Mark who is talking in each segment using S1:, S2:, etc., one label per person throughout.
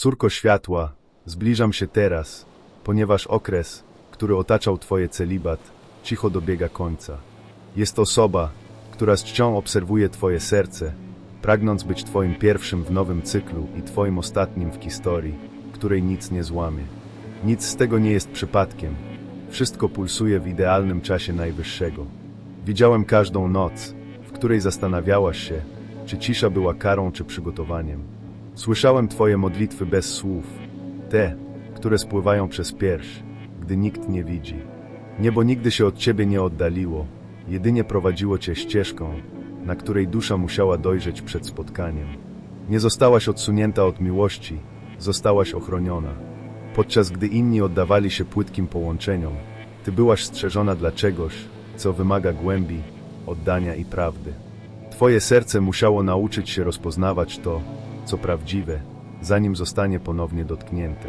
S1: Córko światła, zbliżam się teraz, ponieważ okres, który otaczał Twoje celibat, cicho dobiega końca. Jest osoba, która z czcią obserwuje Twoje serce, pragnąc być Twoim pierwszym w nowym cyklu i Twoim ostatnim w historii, której nic nie złamie. Nic z tego nie jest przypadkiem. Wszystko pulsuje w idealnym czasie najwyższego. Widziałem każdą noc, w której zastanawiałaś się, czy cisza była karą czy przygotowaniem. Słyszałem Twoje modlitwy bez słów, te, które spływają przez pierś, gdy nikt nie widzi. Niebo nigdy się od Ciebie nie oddaliło, jedynie prowadziło Cię ścieżką, na której dusza musiała dojrzeć przed spotkaniem. Nie zostałaś odsunięta od miłości, zostałaś ochroniona. Podczas gdy inni oddawali się płytkim połączeniom, Ty byłaś strzeżona dla czegoś, co wymaga głębi, oddania i prawdy. Twoje serce musiało nauczyć się rozpoznawać to, co prawdziwe, zanim zostanie ponownie dotknięte.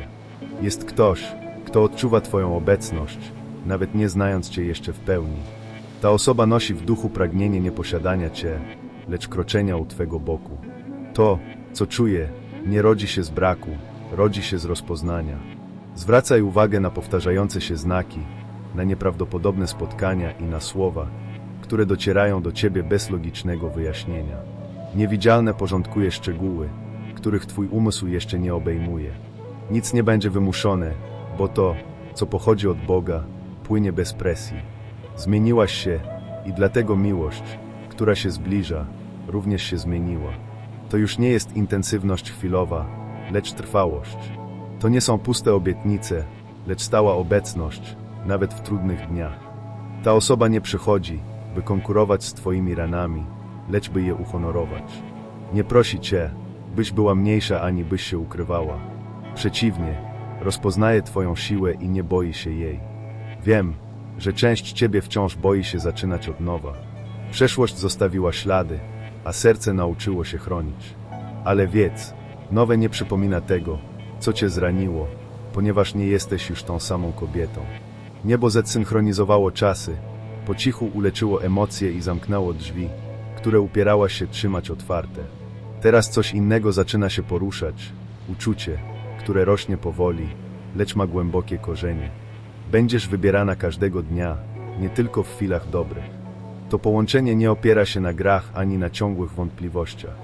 S1: Jest ktoś, kto odczuwa Twoją obecność, nawet nie znając Cię jeszcze w pełni. Ta osoba nosi w duchu pragnienie nie posiadania Cię, lecz kroczenia u Twego boku. To, co czuje, nie rodzi się z braku, rodzi się z rozpoznania. Zwracaj uwagę na powtarzające się znaki, na nieprawdopodobne spotkania i na słowa, które docierają do Ciebie bez logicznego wyjaśnienia. Niewidzialne porządkuje szczegóły, których Twój umysł jeszcze nie obejmuje. Nic nie będzie wymuszone, bo to, co pochodzi od Boga, płynie bez presji. Zmieniłaś się i dlatego miłość, która się zbliża, również się zmieniła. To już nie jest intensywność chwilowa, lecz trwałość. To nie są puste obietnice, lecz stała obecność, nawet w trudnych dniach. Ta osoba nie przychodzi, by konkurować z Twoimi ranami, lecz by je uhonorować. Nie prosi Cię, byś była mniejsza ani byś się ukrywała. Przeciwnie, rozpoznaje Twoją siłę i nie boi się jej. Wiem, że część Ciebie wciąż boi się zaczynać od nowa. Przeszłość zostawiła ślady, a serce nauczyło się chronić. Ale wiedz, nowe nie przypomina tego, co Cię zraniło, ponieważ nie jesteś już tą samą kobietą. Niebo zesynchronizowało czasy, po cichu uleczyło emocje i zamknęło drzwi, które upierałaś się trzymać otwarte. Teraz coś innego zaczyna się poruszać, uczucie, które rośnie powoli, lecz ma głębokie korzenie. Będziesz wybierana każdego dnia, nie tylko w chwilach dobrych. To połączenie nie opiera się na grach ani na ciągłych wątpliwościach.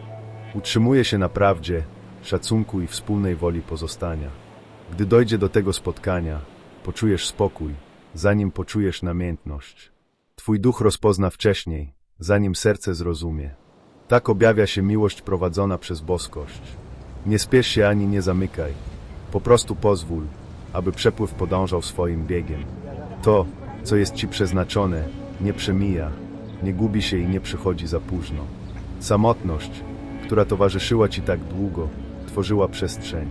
S1: Utrzymuje się na prawdzie, szacunku i wspólnej woli pozostania. Gdy dojdzie do tego spotkania, poczujesz spokój, zanim poczujesz namiętność. Twój duch rozpozna wcześniej, zanim serce zrozumie. Tak objawia się miłość prowadzona przez boskość. Nie spiesz się ani nie zamykaj. Po prostu pozwól, aby przepływ podążał swoim biegiem. To, co jest ci przeznaczone, nie przemija, nie gubi się i nie przychodzi za późno. Samotność, która towarzyszyła ci tak długo, tworzyła przestrzeń.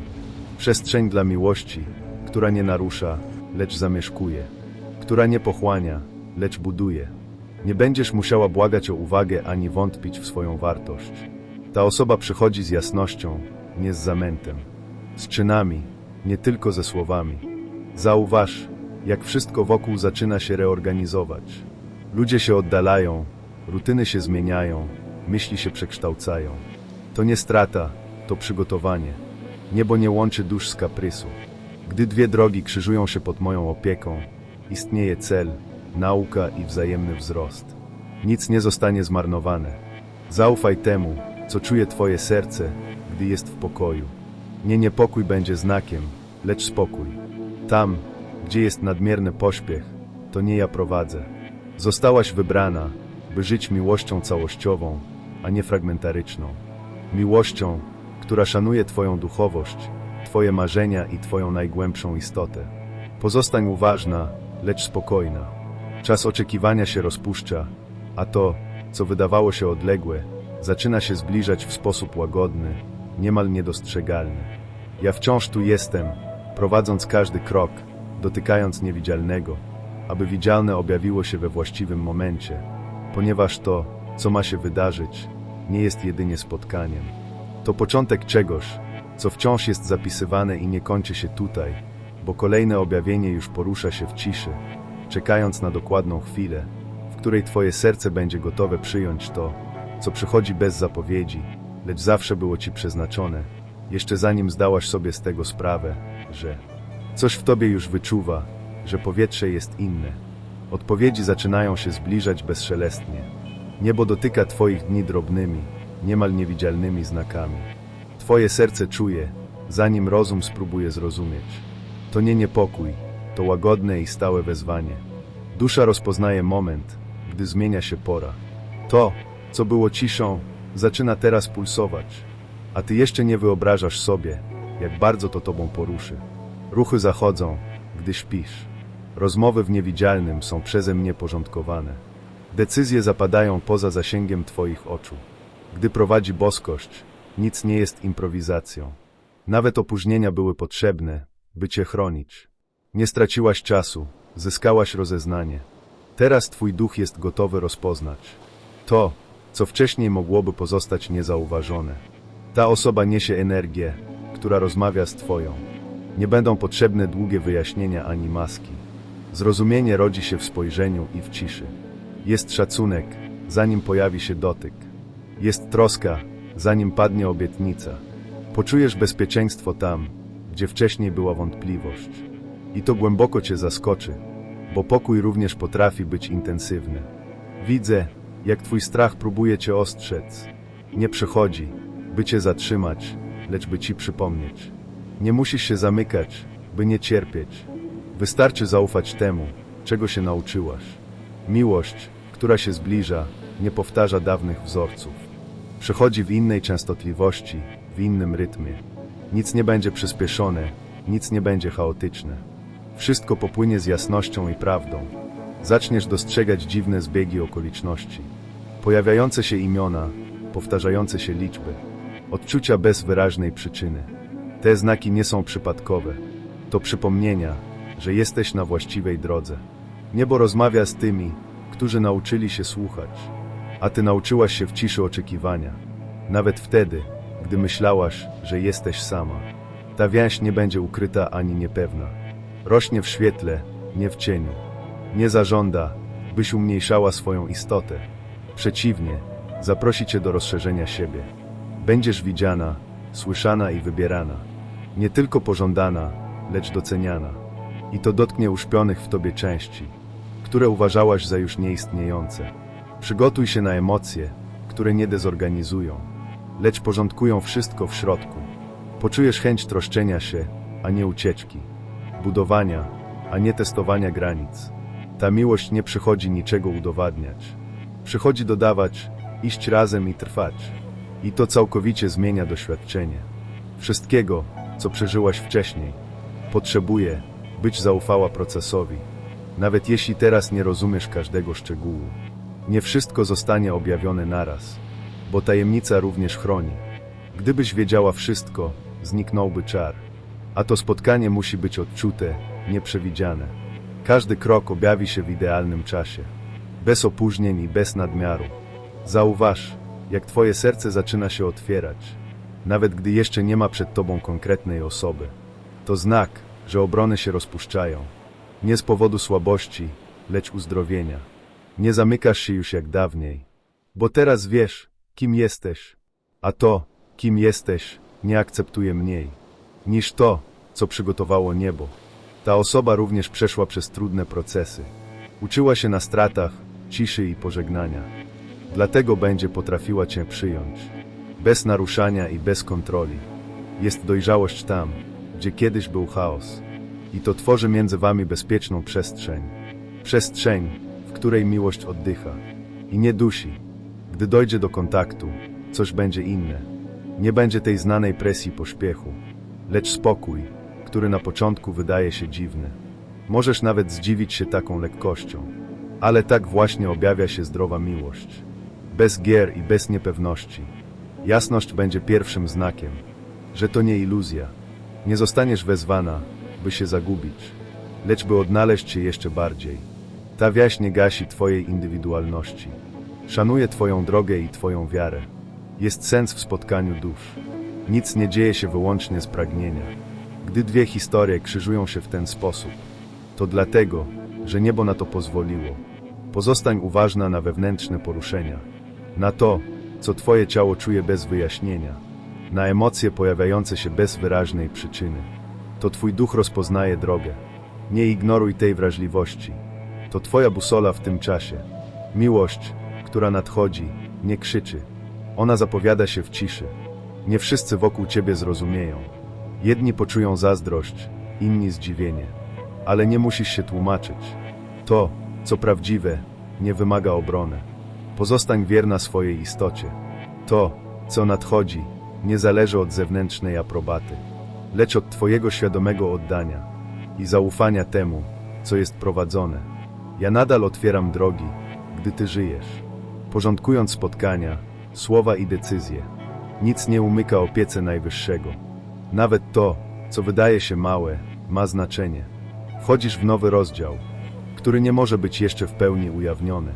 S1: Przestrzeń dla miłości, która nie narusza, lecz zamieszkuje, która nie pochłania, lecz buduje. Nie będziesz musiała błagać o uwagę ani wątpić w swoją wartość. Ta osoba przychodzi z jasnością, nie z zamętem, z czynami, nie tylko ze słowami. Zauważ, jak wszystko wokół zaczyna się reorganizować. Ludzie się oddalają, rutyny się zmieniają, myśli się przekształcają. To nie strata, to przygotowanie. Niebo nie łączy dusz z kaprysu. Gdy dwie drogi krzyżują się pod moją opieką, istnieje cel, nauka i wzajemny wzrost. Nic nie zostanie zmarnowane. Zaufaj temu, co czuje Twoje serce, gdy jest w pokoju. Nie niepokój będzie znakiem, lecz spokój. Tam, gdzie jest nadmierny pośpiech, to nie ja prowadzę. Zostałaś wybrana, by żyć miłością całościową, a nie fragmentaryczną. Miłością, która szanuje Twoją duchowość, Twoje marzenia i Twoją najgłębszą istotę. Pozostań uważna, lecz spokojna. Czas oczekiwania się rozpuszcza, a to, co wydawało się odległe, zaczyna się zbliżać w sposób łagodny, niemal niedostrzegalny. Ja wciąż tu jestem, prowadząc każdy krok, dotykając niewidzialnego, aby widzialne objawiło się we właściwym momencie, ponieważ to, co ma się wydarzyć, nie jest jedynie spotkaniem. To początek czegoś, co wciąż jest zapisywane i nie kończy się tutaj, bo kolejne objawienie już porusza się w ciszy, czekając na dokładną chwilę, w której Twoje serce będzie gotowe przyjąć to, co przychodzi bez zapowiedzi, lecz zawsze było Ci przeznaczone, jeszcze zanim zdałaś sobie z tego sprawę, że coś w tobie już wyczuwa, że powietrze jest inne. Odpowiedzi zaczynają się zbliżać bezszelestnie. Niebo dotyka twoich dni drobnymi, niemal niewidzialnymi znakami. Twoje serce czuje, zanim rozum spróbuje zrozumieć. To nie niepokój, to łagodne i stałe wezwanie. Dusza rozpoznaje moment, gdy zmienia się pora. To, co było ciszą, zaczyna teraz pulsować, a ty jeszcze nie wyobrażasz sobie, jak bardzo to tobą poruszy. Ruchy zachodzą, gdy śpisz. Rozmowy w niewidzialnym są przeze mnie porządkowane. Decyzje zapadają poza zasięgiem twoich oczu. Gdy prowadzi boskość, nic nie jest improwizacją. Nawet opóźnienia były potrzebne, by cię chronić. Nie straciłaś czasu, zyskałaś rozeznanie. Teraz twój duch jest gotowy rozpoznać to, co wcześniej mogłoby pozostać niezauważone. Ta osoba niesie energię, która rozmawia z twoją. Nie będą potrzebne długie wyjaśnienia ani maski. Zrozumienie rodzi się w spojrzeniu i w ciszy. Jest szacunek, zanim pojawi się dotyk. Jest troska, zanim padnie obietnica. Poczujesz bezpieczeństwo tam, gdzie wcześniej była wątpliwość. I to głęboko cię zaskoczy, bo pokój również potrafi być intensywny. Widzę, jak twój strach próbuje cię ostrzec. Nie przychodzi, by cię zatrzymać, lecz by ci przypomnieć. Nie musisz się zamykać, by nie cierpieć. Wystarczy zaufać temu, czego się nauczyłaś. Miłość, która się zbliża, nie powtarza dawnych wzorców. Przychodzi w innej częstotliwości, w innym rytmie. Nic nie będzie przyspieszone, nic nie będzie chaotyczne. Wszystko popłynie z jasnością i prawdą. Zaczniesz dostrzegać dziwne zbiegi okoliczności. Pojawiające się imiona, powtarzające się liczby. Odczucia bez wyraźnej przyczyny. Te znaki nie są przypadkowe. To przypomnienia, że jesteś na właściwej drodze. Niebo rozmawia z tymi, którzy nauczyli się słuchać, a ty nauczyłaś się w ciszy oczekiwania. Nawet wtedy, gdy myślałaś, że jesteś sama. Ta więź nie będzie ukryta ani niepewna. Rośnie w świetle, nie w cieniu. Nie zażąda, byś umniejszała swoją istotę. Przeciwnie, zaprosi cię do rozszerzenia siebie. Będziesz widziana, słyszana i wybierana. Nie tylko pożądana, lecz doceniana. I to dotknie uszpionych w tobie części, które uważałaś za już nieistniejące. Przygotuj się na emocje, które nie dezorganizują, lecz porządkują wszystko w środku. Poczujesz chęć troszczenia się, a nie ucieczki. Budowania, a nie testowania granic. Ta miłość nie przychodzi niczego udowadniać. Przychodzi dodawać, iść razem i trwać. I to całkowicie zmienia doświadczenie. Wszystkiego, co przeżyłaś wcześniej. Potrzebuje, być zaufała procesowi. Nawet jeśli teraz nie rozumiesz każdego szczegółu. Nie wszystko zostanie objawione naraz, bo tajemnica również chroni. Gdybyś wiedziała wszystko, zniknąłby czar. A to spotkanie musi być odczute, nieprzewidziane. Każdy krok objawi się w idealnym czasie. Bez opóźnień i bez nadmiaru. Zauważ, jak twoje serce zaczyna się otwierać, nawet gdy jeszcze nie ma przed tobą konkretnej osoby. To znak, że obrony się rozpuszczają. Nie z powodu słabości, lecz uzdrowienia. Nie zamykasz się już jak dawniej, bo teraz wiesz, kim jesteś, a to, kim jesteś, nie akceptuje mniej niż to, co przygotowało niebo. Ta osoba również przeszła przez trudne procesy. Uczyła się na stratach, ciszy i pożegnania. Dlatego będzie potrafiła Cię przyjąć. Bez naruszania i bez kontroli. Jest dojrzałość tam, gdzie kiedyś był chaos. I to tworzy między Wami bezpieczną przestrzeń. Przestrzeń, w której miłość oddycha. I nie dusi. Gdy dojdzie do kontaktu, coś będzie inne. Nie będzie tej znanej presji pośpiechu, lecz spokój, który na początku wydaje się dziwny. Możesz nawet zdziwić się taką lekkością. Ale tak właśnie objawia się zdrowa miłość. Bez gier i bez niepewności. Jasność będzie pierwszym znakiem, że to nie iluzja. Nie zostaniesz wezwana, by się zagubić, lecz by odnaleźć się jeszcze bardziej. Ta wiaź nie gasi Twojej indywidualności. Szanuje Twoją drogę i Twoją wiarę. Jest sens w spotkaniu dusz. Nic nie dzieje się wyłącznie z pragnienia. Gdy dwie historie krzyżują się w ten sposób, to dlatego, że niebo na to pozwoliło. Pozostań uważna na wewnętrzne poruszenia, na to, co Twoje ciało czuje bez wyjaśnienia. na emocje pojawiające się bez wyraźnej przyczyny. To twój duch rozpoznaje drogę. Nie ignoruj tej wrażliwości. To twoja busola w tym czasie. Miłość, która nadchodzi, nie krzyczy. Ona zapowiada się w ciszy. Nie wszyscy wokół ciebie zrozumieją. Jedni poczują zazdrość, inni zdziwienie. Ale nie musisz się tłumaczyć. To, co prawdziwe, nie wymaga obrony. Pozostań wierna swojej istocie. To, co nadchodzi, nie zależy od zewnętrznej aprobaty, lecz od Twojego świadomego oddania i zaufania temu, co jest prowadzone. Ja nadal otwieram drogi, gdy Ty żyjesz, porządkując spotkania, słowa i decyzje. Nic nie umyka opiece Najwyższego. Nawet to, co wydaje się małe, ma znaczenie. Wchodzisz w nowy rozdział, który nie może być jeszcze w pełni ujawniony,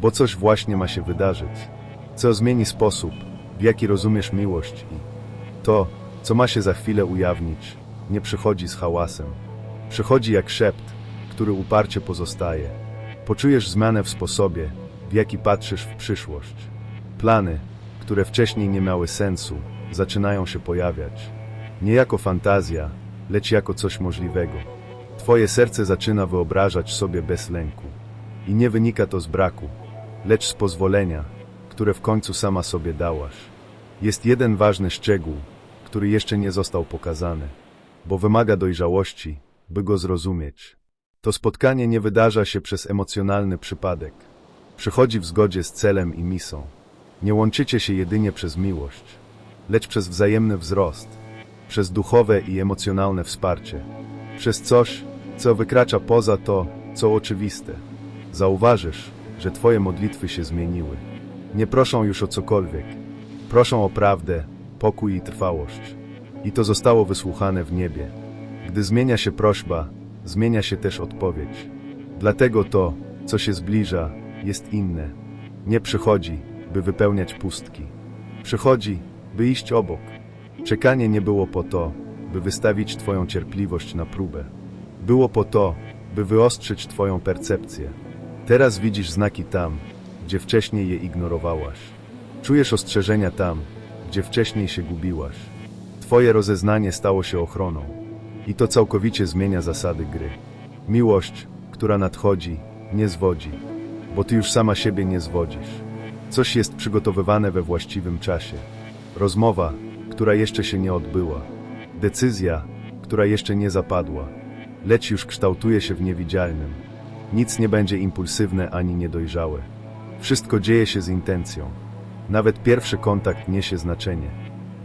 S1: bo coś właśnie ma się wydarzyć, co zmieni sposób, w jaki rozumiesz miłość i to, co ma się za chwilę ujawnić, nie przychodzi z hałasem. Przychodzi jak szept, który uparcie pozostaje. Poczujesz zmianę w sposobie, w jaki patrzysz w przyszłość. Plany, które wcześniej nie miały sensu, zaczynają się pojawiać. Nie jako fantazja, lecz jako coś możliwego. Twoje serce zaczyna wyobrażać sobie bez lęku. I nie wynika to z braku, lecz z pozwolenia, które w końcu sama sobie dałaś. Jest jeden ważny szczegół, który jeszcze nie został pokazany, bo wymaga dojrzałości, by go zrozumieć. To spotkanie nie wydarza się przez emocjonalny przypadek. Przychodzi w zgodzie z celem i misą. Nie łączycie się jedynie przez miłość, lecz przez wzajemny wzrost, przez duchowe i emocjonalne wsparcie, przez coś, co wykracza poza to, co oczywiste. Zauważysz, że Twoje modlitwy się zmieniły. Nie proszą już o cokolwiek. Proszą o prawdę, pokój i trwałość. I to zostało wysłuchane w niebie. Gdy zmienia się prośba, zmienia się też odpowiedź. Dlatego to, co się zbliża, jest inne. Nie przychodzi, by wypełniać pustki. Przychodzi, by iść obok. Czekanie nie było po to, by wystawić Twoją cierpliwość na próbę. Było po to, by wyostrzyć Twoją percepcję. Teraz widzisz znaki tam, gdzie wcześniej je ignorowałaś. Czujesz ostrzeżenia tam, gdzie wcześniej się gubiłaś. Twoje rozeznanie stało się ochroną. I to całkowicie zmienia zasady gry. Miłość, która nadchodzi, nie zwodzi, bo ty już sama siebie nie zwodzisz. Coś jest przygotowywane we właściwym czasie. Rozmowa, która jeszcze się nie odbyła. Decyzja, która jeszcze nie zapadła, lecz już kształtuje się w niewidzialnym. Nic nie będzie impulsywne ani niedojrzałe. Wszystko dzieje się z intencją. Nawet pierwszy kontakt niesie znaczenie,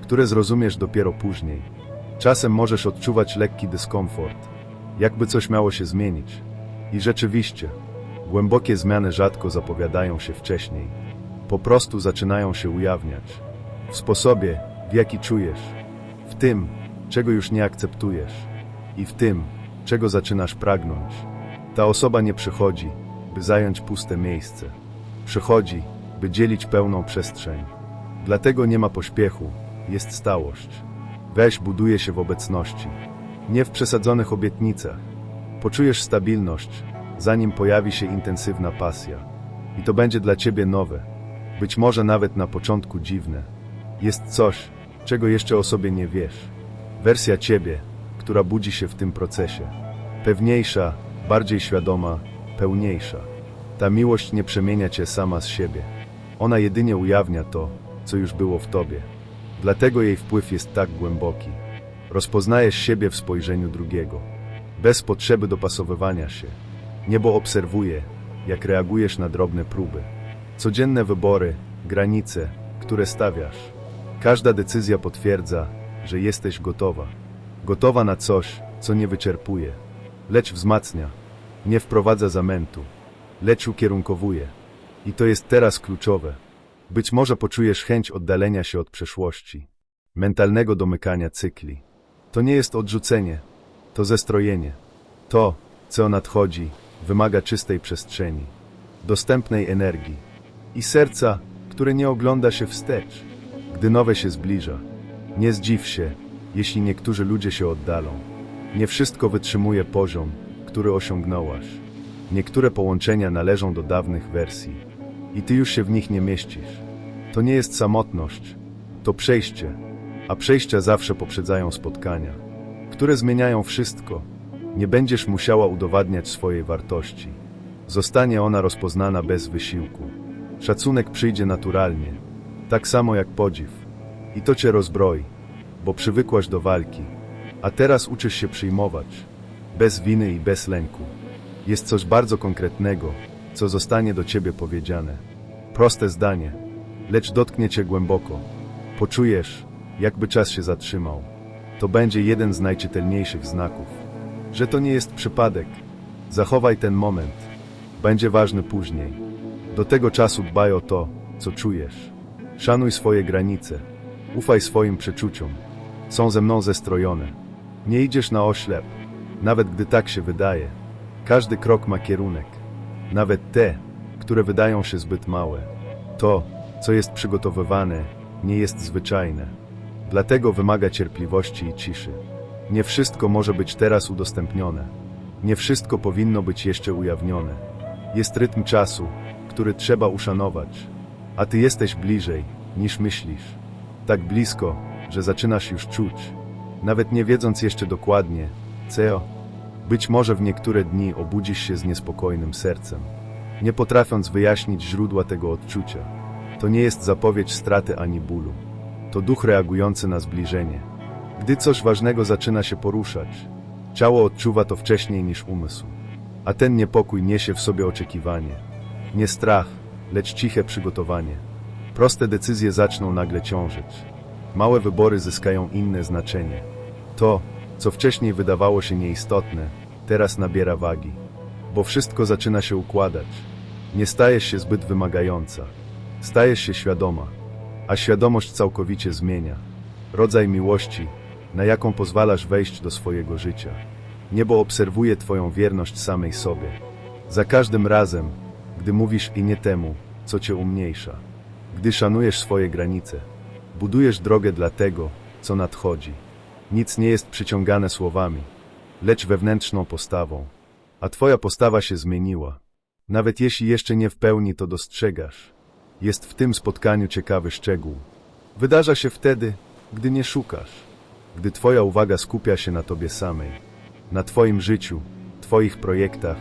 S1: które zrozumiesz dopiero później. Czasem możesz odczuwać lekki dyskomfort, jakby coś miało się zmienić. I rzeczywiście, głębokie zmiany rzadko zapowiadają się wcześniej. Po prostu zaczynają się ujawniać. W sposobie, w jaki czujesz, w tym, czego już nie akceptujesz i w tym, czego zaczynasz pragnąć. Ta osoba nie przychodzi, by zająć puste miejsce. Przychodzi, by dzielić pełną przestrzeń. Dlatego nie ma pośpiechu, jest stałość. Weź buduje się w obecności, nie w przesadzonych obietnicach. Poczujesz stabilność, zanim pojawi się intensywna pasja. I to będzie dla ciebie nowe, być może nawet na początku dziwne. Jest coś, czego jeszcze o sobie nie wiesz. Wersja ciebie, która budzi się w tym procesie. Pewniejsza, bardziej świadoma, pełniejsza. Ta miłość nie przemienia cię sama z siebie. Ona jedynie ujawnia to, co już było w tobie. Dlatego jej wpływ jest tak głęboki. Rozpoznajesz siebie w spojrzeniu drugiego, bez potrzeby dopasowywania się. Niebo obserwuje, jak reagujesz na drobne próby. Codzienne wybory, granice, które stawiasz. Każda decyzja potwierdza, że jesteś gotowa. Gotowa na coś, co nie wyczerpuje, lecz wzmacnia. Nie wprowadza zamętu, lecz ukierunkowuje. I to jest teraz kluczowe. Być może poczujesz chęć oddalenia się od przeszłości, mentalnego domykania cykli. To nie jest odrzucenie, to zestrojenie. To, co nadchodzi, wymaga czystej przestrzeni, dostępnej energii i serca, które nie ogląda się wstecz, gdy nowe się zbliża. Nie zdziw się, jeśli niektórzy ludzie się oddalą. Nie wszystko wytrzymuje poziom, który osiągnąłaś. Niektóre połączenia należą do dawnych wersji i ty już się w nich nie mieścisz. To nie jest samotność, to przejście. a przejścia zawsze poprzedzają spotkania, które zmieniają wszystko. Nie będziesz musiała udowadniać swojej wartości. Zostanie ona rozpoznana bez wysiłku. Szacunek przyjdzie naturalnie, tak samo jak podziw. I to cię rozbroi, bo przywykłaś do walki, a teraz uczysz się przyjmować, bez winy i bez lęku. Jest coś bardzo konkretnego, co zostanie do ciebie powiedziane. Proste zdanie, lecz dotknie cię głęboko. Poczujesz, jakby czas się zatrzymał. To będzie jeden z najczytelniejszych znaków, że to nie jest przypadek. Zachowaj ten moment. Będzie ważny później. Do tego czasu dbaj o to, co czujesz. Szanuj swoje granice. Ufaj swoim przeczuciom. Są ze mną zestrojone. Nie idziesz na oślep, nawet gdy tak się wydaje. Każdy krok ma kierunek. Nawet te, które wydają się zbyt małe. To, co jest przygotowywane, nie jest zwyczajne. Dlatego wymaga cierpliwości i ciszy. Nie wszystko może być teraz udostępnione. Nie wszystko powinno być jeszcze ujawnione. Jest rytm czasu, który trzeba uszanować. A ty jesteś bliżej, niż myślisz. Tak blisko, że zaczynasz już czuć. Nawet nie wiedząc jeszcze dokładnie, co. Być może w niektóre dni obudzisz się z niespokojnym sercem, nie potrafiąc wyjaśnić źródła tego odczucia. To nie jest zapowiedź straty ani bólu. To duch reagujący na zbliżenie. Gdy coś ważnego zaczyna się poruszać, ciało odczuwa to wcześniej niż umysł. A ten niepokój niesie w sobie oczekiwanie. Nie strach, lecz ciche przygotowanie. Proste decyzje zaczną nagle ciążyć. Małe wybory zyskają inne znaczenie. To, co wcześniej wydawało się nieistotne, teraz nabiera wagi. Bo wszystko zaczyna się układać. Nie stajesz się zbyt wymagająca. Stajesz się świadoma. A świadomość całkowicie zmienia. Rodzaj miłości, na jaką pozwalasz wejść do swojego życia. Niebo obserwuje Twoją wierność samej sobie. Za każdym razem, gdy mówisz i nie temu, co Cię umniejsza. Gdy szanujesz swoje granice, budujesz drogę dla tego, co nadchodzi. Nic nie jest przyciągane słowami, lecz wewnętrzną postawą. A Twoja postawa się zmieniła. Nawet jeśli jeszcze nie w pełni to dostrzegasz. Jest w tym spotkaniu ciekawy szczegół. Wydarza się wtedy, gdy nie szukasz, gdy Twoja uwaga skupia się na Tobie samej, na Twoim życiu, Twoich projektach,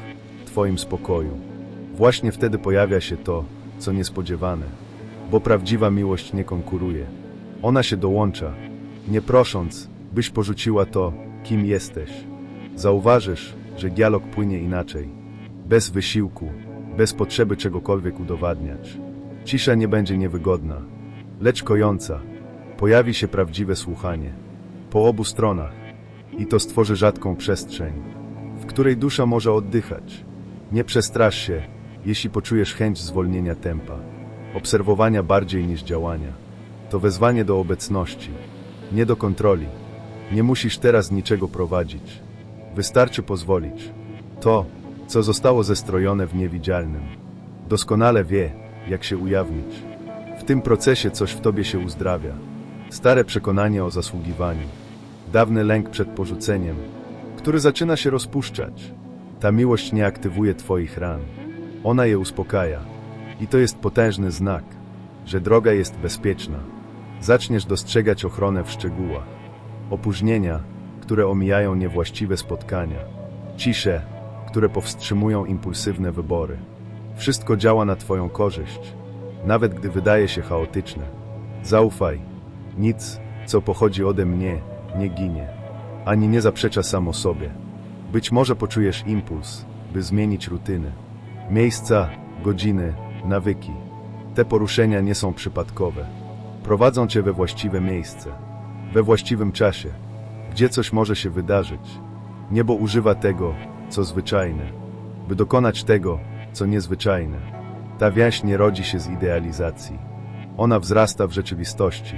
S1: Twoim spokoju. Właśnie wtedy pojawia się to, co niespodziewane, bo prawdziwa miłość nie konkuruje. Ona się dołącza, nie prosząc, byś porzuciła to, kim jesteś. Zauważysz, że dialog płynie inaczej, bez wysiłku, bez potrzeby czegokolwiek udowadniać. Cisza nie będzie niewygodna, lecz kojąca. Pojawi się prawdziwe słuchanie. Po obu stronach. I to stworzy rzadką przestrzeń, w której dusza może oddychać. Nie przestrasz się, jeśli poczujesz chęć zwolnienia tempa, obserwowania bardziej niż działania. To wezwanie do obecności, nie do kontroli. Nie musisz teraz niczego prowadzić. Wystarczy pozwolić. To, co zostało zestrojone w niewidzialnym, doskonale wie, jak się ujawnić. W tym procesie coś w tobie się uzdrawia. Stare przekonanie o zasługiwaniu, dawny lęk przed porzuceniem, który zaczyna się rozpuszczać. Ta miłość nie aktywuje twoich ran. Ona je uspokaja. I to jest potężny znak, że droga jest bezpieczna. Zaczniesz dostrzegać ochronę w szczegółach. Opóźnienia, które omijają niewłaściwe spotkania. Cisze, które powstrzymują impulsywne wybory. Wszystko działa na Twoją korzyść, nawet gdy wydaje się chaotyczne. Zaufaj. Nic, co pochodzi ode mnie, nie ginie, ani nie zaprzecza samo sobie. Być może poczujesz impuls, by zmienić rutyny. Miejsca, godziny, nawyki. Te poruszenia nie są przypadkowe. Prowadzą cię we właściwe miejsce, we właściwym czasie, gdzie coś może się wydarzyć. Niebo używa tego, co zwyczajne, by dokonać tego, co niezwyczajne. Ta więź nie rodzi się z idealizacji. Ona wzrasta w rzeczywistości,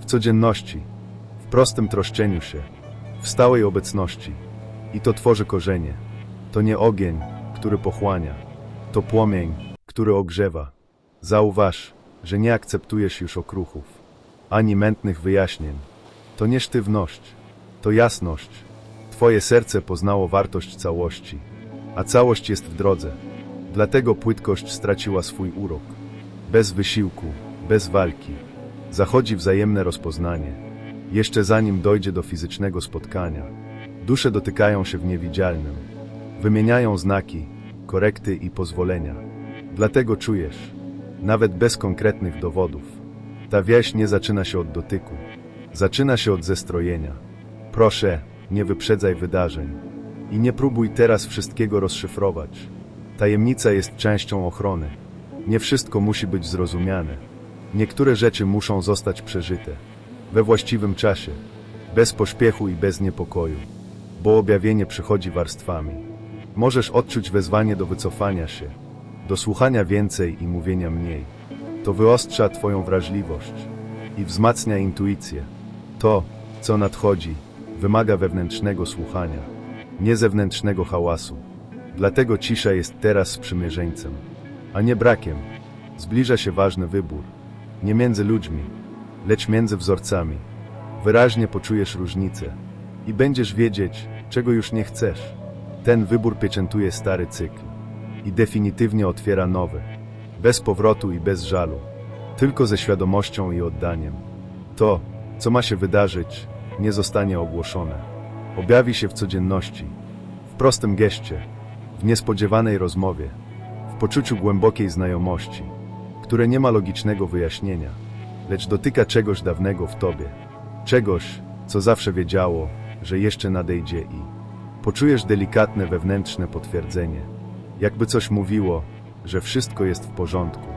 S1: w codzienności, w prostym troszczeniu się, w stałej obecności. I to tworzy korzenie. To nie ogień, który pochłania. To płomień, który ogrzewa. Zauważ, że nie akceptujesz już okruchów, ani mętnych wyjaśnień. To nie sztywność, to jasność. Twoje serce poznało wartość całości, a całość jest w drodze. Dlatego płytkość straciła swój urok. Bez wysiłku, bez walki. Zachodzi wzajemne rozpoznanie. Jeszcze zanim dojdzie do fizycznego spotkania, dusze dotykają się w niewidzialnym, wymieniają znaki, korekty i pozwolenia. Dlatego czujesz, nawet bez konkretnych dowodów, ta więź nie zaczyna się od dotyku, zaczyna się od zestrojenia. Proszę, nie wyprzedzaj wydarzeń i nie próbuj teraz wszystkiego rozszyfrować. Tajemnica jest częścią ochrony. Nie wszystko musi być zrozumiane. Niektóre rzeczy muszą zostać przeżyte we właściwym czasie, bez pośpiechu i bez niepokoju, bo objawienie przychodzi warstwami. Możesz odczuć wezwanie do wycofania się, do słuchania więcej i mówienia mniej. To wyostrza Twoją wrażliwość i wzmacnia intuicję. To, co nadchodzi, wymaga wewnętrznego słuchania, nie zewnętrznego hałasu. Dlatego cisza jest teraz sprzymierzeńcem, a nie brakiem. Zbliża się ważny wybór, nie między ludźmi, lecz między wzorcami. Wyraźnie poczujesz różnicę i będziesz wiedzieć, czego już nie chcesz. Ten wybór pieczętuje stary cykl i definitywnie otwiera nowy, bez powrotu i bez żalu, tylko ze świadomością i oddaniem. To, co ma się wydarzyć, nie zostanie ogłoszone. Objawi się w codzienności, w prostym geście, w niespodziewanej rozmowie, w poczuciu głębokiej znajomości, które nie ma logicznego wyjaśnienia, lecz dotyka czegoś dawnego w tobie, czegoś, co zawsze wiedziało, że jeszcze nadejdzie i poczujesz delikatne wewnętrzne potwierdzenie, jakby coś mówiło, że wszystko jest w porządku,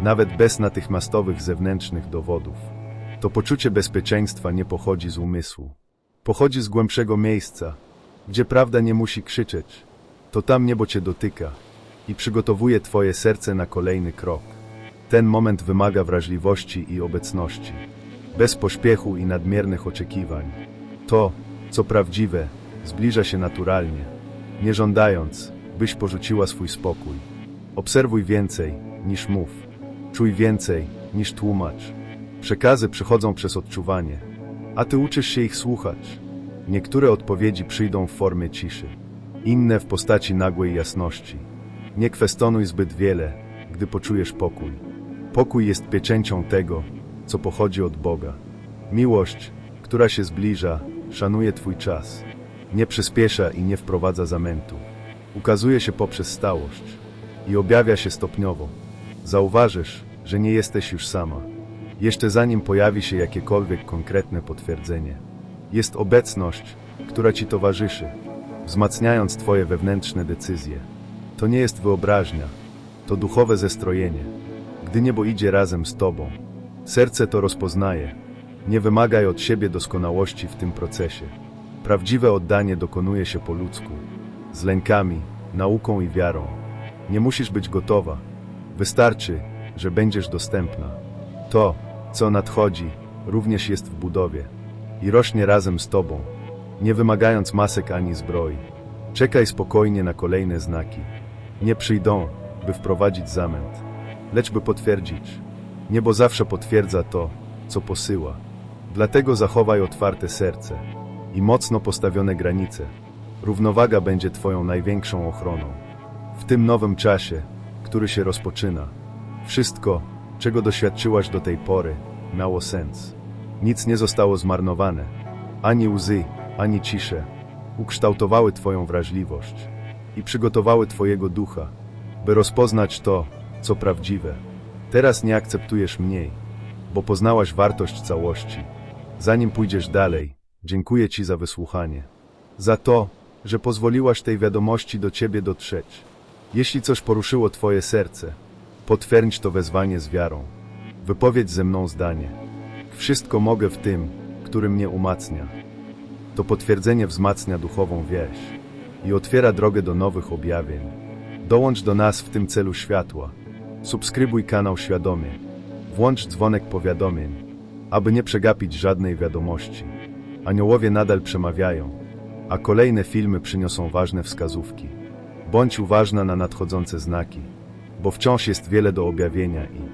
S1: nawet bez natychmiastowych zewnętrznych dowodów. To poczucie bezpieczeństwa nie pochodzi z umysłu. Pochodzi z głębszego miejsca, gdzie prawda nie musi krzyczeć. To tam niebo cię dotyka i przygotowuje twoje serce na kolejny krok. Ten moment wymaga wrażliwości i obecności, bez pośpiechu i nadmiernych oczekiwań. To, co prawdziwe, zbliża się naturalnie, nie żądając, byś porzuciła swój spokój. Obserwuj więcej, niż mów. Czuj więcej, niż tłumacz. Przekazy przychodzą przez odczuwanie, a ty uczysz się ich słuchać. Niektóre odpowiedzi przyjdą w formie ciszy, inne w postaci nagłej jasności. Nie kwestionuj zbyt wiele, gdy poczujesz pokój. Pokój jest pieczęcią tego, co pochodzi od Boga. Miłość, która się zbliża, szanuje Twój czas. Nie przyspiesza i nie wprowadza zamętu. Ukazuje się poprzez stałość i objawia się stopniowo. Zauważysz, że nie jesteś już sama. Jeszcze zanim pojawi się jakiekolwiek konkretne potwierdzenie. Jest obecność, która Ci towarzyszy, wzmacniając Twoje wewnętrzne decyzje. To nie jest wyobraźnia, to duchowe zestrojenie. Gdy niebo idzie razem z Tobą, serce to rozpoznaje. Nie wymagaj od siebie doskonałości w tym procesie. Prawdziwe oddanie dokonuje się po ludzku, z lękami, nauką i wiarą. Nie musisz być gotowa. Wystarczy, że będziesz dostępna. To, co nadchodzi, również jest w budowie i rośnie razem z Tobą, nie wymagając masek ani zbroi. Czekaj spokojnie na kolejne znaki. Nie przyjdą, by wprowadzić zamęt, lecz by potwierdzić. Niebo zawsze potwierdza to, co posyła. Dlatego zachowaj otwarte serce i mocno postawione granice. Równowaga będzie Twoją największą ochroną. W tym nowym czasie, który się rozpoczyna, wszystko, czego doświadczyłaś do tej pory, miało sens. Nic nie zostało zmarnowane. Ani łzy, ani cisze ukształtowały Twoją wrażliwość i przygotowały Twojego ducha, by rozpoznać to, co prawdziwe. Teraz nie akceptujesz mniej, bo poznałaś wartość całości. Zanim pójdziesz dalej, dziękuję Ci za wysłuchanie. Za to, że pozwoliłaś tej wiadomości do Ciebie dotrzeć. Jeśli coś poruszyło Twoje serce, potwierdź to wezwanie z wiarą. Wypowiedz ze mną zdanie. Wszystko mogę w tym, który mnie umacnia. To potwierdzenie wzmacnia duchową wieś i otwiera drogę do nowych objawień. Dołącz do nas w tym celu światła. Subskrybuj kanał świadomie. Włącz dzwonek powiadomień, aby nie przegapić żadnej wiadomości. Aniołowie nadal przemawiają, a kolejne filmy przyniosą ważne wskazówki. Bądź uważna na nadchodzące znaki, bo wciąż jest wiele do objawienia i